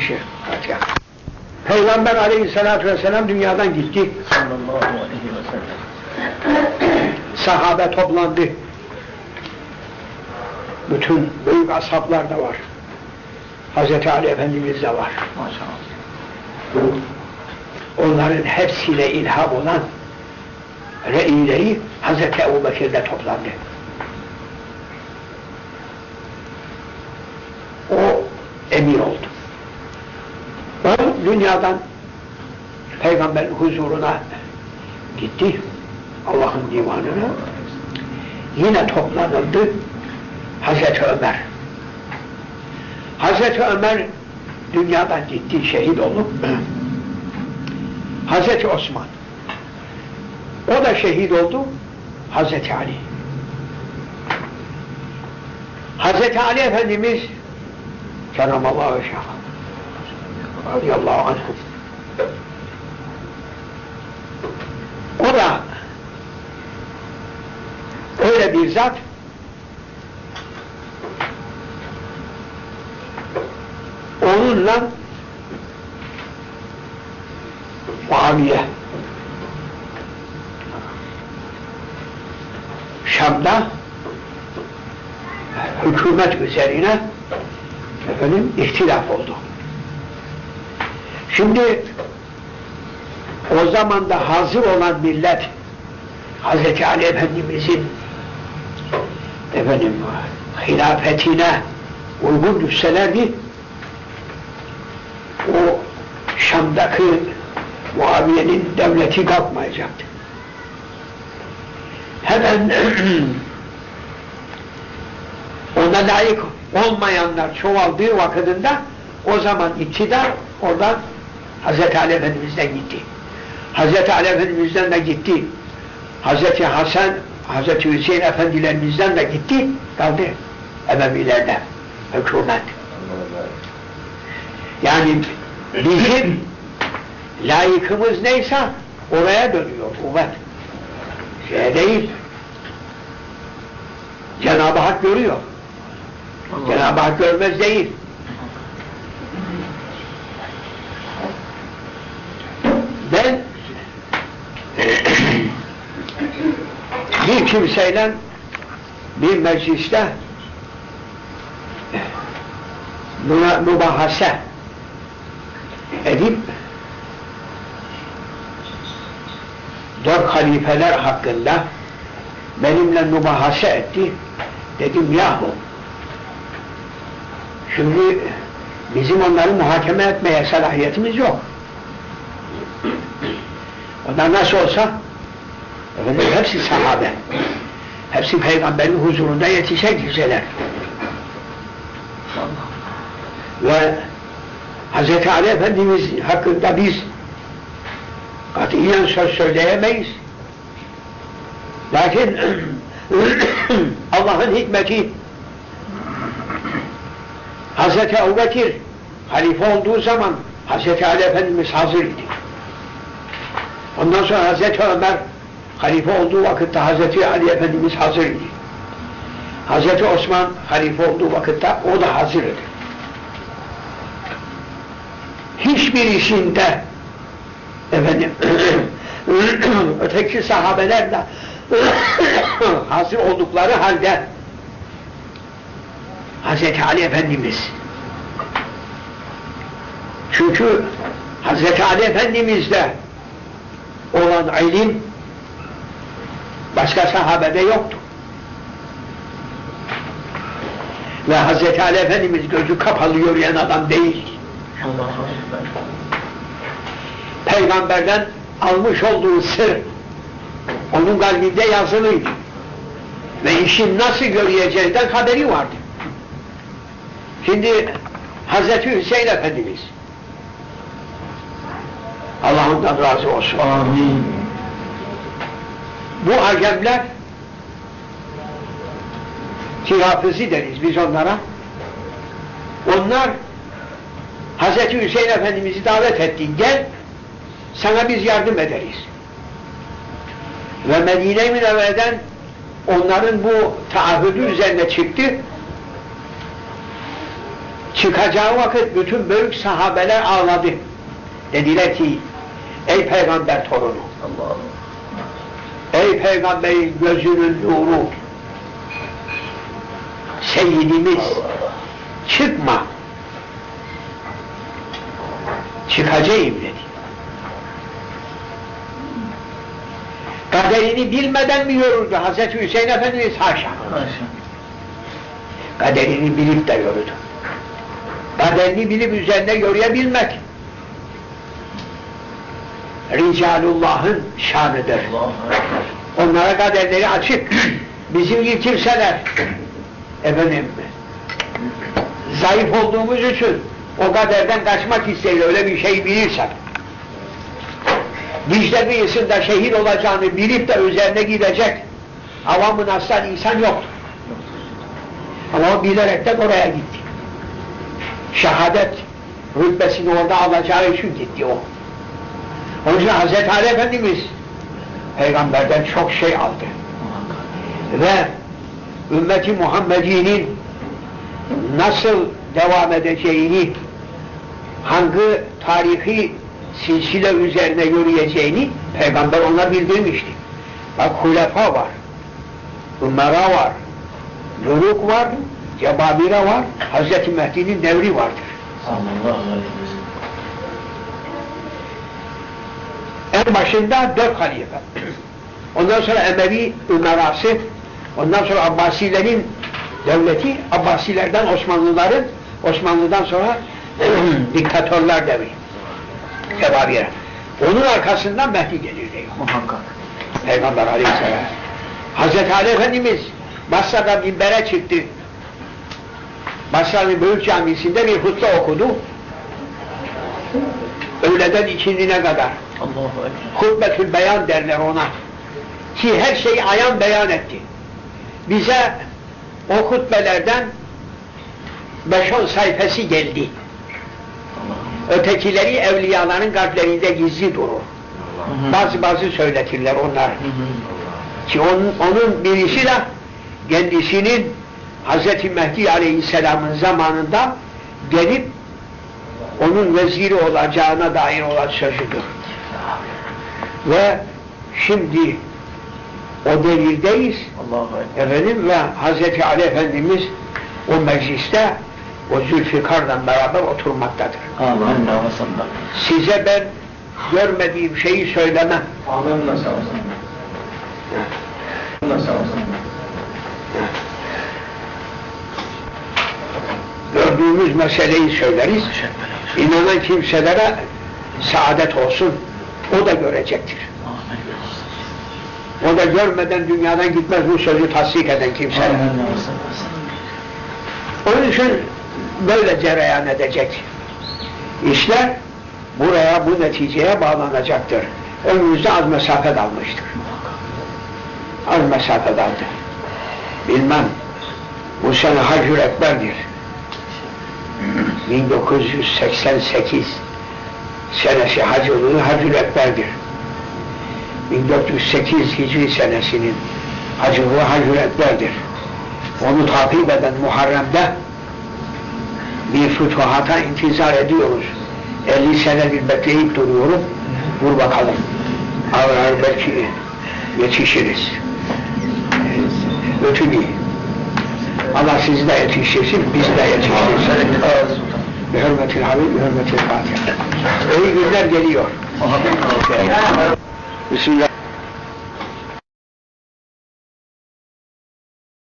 Şey, Fatiha. Peygamber aleyhissalatü vesselam dünyadan gitti. sallallahu. Sahabe toplandı. Bütün büyük ashablar da var. Hazreti Ali Efendimiz de var. Maşallah. Onların hepsiyle ilham olan re'ileri Hazreti Ebu Bekir'de toplandı. O emir oldu. O dünyadan peygamberin huzuruna gitti. Allah'ın divanına. Yine toplanıldı Hazreti Ömer. Hazreti Ömer dünyadan gitti, şehit olup Hazreti Osman. O da şehit oldu. Hazreti Ali. Hazreti Ali Efendimiz Kerramallahu Veşâh radıyallahu anh o da öyle bir zat onunla Muaviye Şam'da hükümet üzerine efendim ihtilaf oldu. Şimdi o zaman da hazır olan millet Hz. Ali Efendimizin efendim hilafetine uygun düşselerdi o Şam'daki Muaviye'nin devleti kalkmayacaktı. Hemen ona layık olmayanlar çoğaldığı vakitinde o zaman iktidar oradan Hz. Ali Efendimiz'den gitti. Hz. Ali Efendimiz'den de gitti. Hz. Hasan, Hz. Hüseyin Efendilerimizden de gitti. Kaldı Emevilerde hükümet. Yani bizim layıkımız neyse oraya dönüyor kuvvet. Şey değil. Cenab-ı Hak görüyor. Cenab-ı Hak görmez değil. Ben bir kimseyle bir mecliste buna mübahase edip dört halifeler hakkında benimle mübahase etti. Dedim yahu şimdi bizim onları muhakeme etmeye salahiyetimiz yok. Onlar nasıl olsa efendim, hepsi sahabe. Hepsi peygamberin huzurunda yetişen kimseler. Ve Hz. Ali Efendimiz hakkında biz katiyen söz söyleyemeyiz. Lakin Allah'ın hikmeti Hz. Ebu Bekir halife olduğu zaman Hz. Ali Efendimiz hazır idi. Ondan sonra Hz. Ömer halife olduğu vakitte Hz. Ali Efendimiz hazır idi. Hz. Osman halife olduğu vakitte o da hazır idi. Hiçbir işinde efendim öteki sahabeler de hazır oldukları halde Hz. Ali Efendimiz çünkü Hz. Ali Efendimiz'de olan ilim başka sahabede yoktu. Ve Hz. Ali Efendimiz gözü kapalı yürüyen adam değil. Allahu Ekber. Peygamberden almış olduğu sır onun kalbinde yazılıydı. Ve işin nasıl göreceğinden haberi vardı. Şimdi Hz. Hüseyin Efendimiz Allah ondan razı olsun. Amin. Bu acemler tirafızi deriz biz onlara. Onlar Hz. Hüseyin Efendimiz'i davet etti. Gel sana biz yardım ederiz. Ve Medine-i Münevvere'den onların bu taahhüdü üzerine çıktı. Çıkacağı vakit bütün büyük sahabeler ağladı. Dediler ki, ey peygamber torunu, Allah ey peygamberin gözünün nuru, seyyidimiz, çıkma. Çıkacağım dedi. Kaderini bilmeden mi yoruldu Hazreti Hüseyin Efendimiz? Haşa. Kaderini bilip de yoruldu. Kaderini bilip üzerine yoruyabilmek Ricalullah'ın şanıdır. Onlara kaderleri açık. Bizim gibi kimseler efendim zayıf olduğumuz için o kaderden kaçmak isteyiz öyle bir şey bilirsek. Dicle kıyısında şehit olacağını bilip de üzerine gidecek avamın aslan insan yoktur. Ama o bilerekten oraya gitti. Şehadet rütbesini orada alacağı için gitti o. Onun için Hz. Ali Efendimiz peygamberden çok şey aldı. Ve ümmeti Muhammedi'nin nasıl devam edeceğini, hangi tarihi silsile üzerine yürüyeceğini peygamber ona bildirmişti. Bak hulefa var, ümera var, Nuruk var, Cebabire var, Hazreti Mehdi'nin devri vardır. Sallallahu aleyhi başında dört halife. Ondan sonra Emevi ümerası, ondan sonra Abbasilerin devleti, Abbasilerden Osmanlıların, Osmanlı'dan sonra diktatörler devri. Cebabire. Onun arkasından Mehdi gelir diyor. Muhakkak. Peygamber aleyhisselam. Hazreti Ali Efendimiz Basra'da minbere çıktı. Basra'nın büyük camisinde bir hutbe okudu. Öğleden ikindine kadar. Hutbetül beyan derler ona. Ki her şeyi ayan beyan etti. Bize o hutbelerden 5-10 sayfası geldi. Ötekileri evliyaların kalplerinde gizli durur. Bazı bazı söyletirler onlar. Ki onun, onun birisi de kendisinin Hz. Mehdi Aleyhisselam'ın zamanında gelip onun veziri olacağına dair olan sözüdür. Ve şimdi o devirdeyiz Ekber. efendim ve Hz. Ali Efendimiz o mecliste o Zülfikar'la beraber oturmaktadır. Sallam. Size ben görmediğim şeyi söylemem. Olsun. Gördüğümüz meseleyi söyleriz. İnanan kimselere saadet olsun. O da görecektir. O da görmeden dünyadan gitmez bu sözü tasdik eden kimseler. Onun için böyle cereyan edecek. İşler buraya, bu neticeye bağlanacaktır. Önümüzde az mesafe kalmıştır. Az mesafe kaldı. Bilmem, bu sene Hacül Ekber'dir. 1988 senesi Hacı'nın Hacül Ekber'dir. 1408 Hicri senesinin Hacı'nın Hacül Ekber'dir. Onu takip eden Muharrem'de bir fütuhata intizar ediyoruz. 50 senedir bekleyip duruyorum. Dur bakalım. Ağır ağır belki yetişiriz. Ötü değil. Allah sizi de yetiştirsin, biz de yetiştirsin. Bir hürmetil habib, bir hürmetil fatiha. İyi günler geliyor. Bismillah.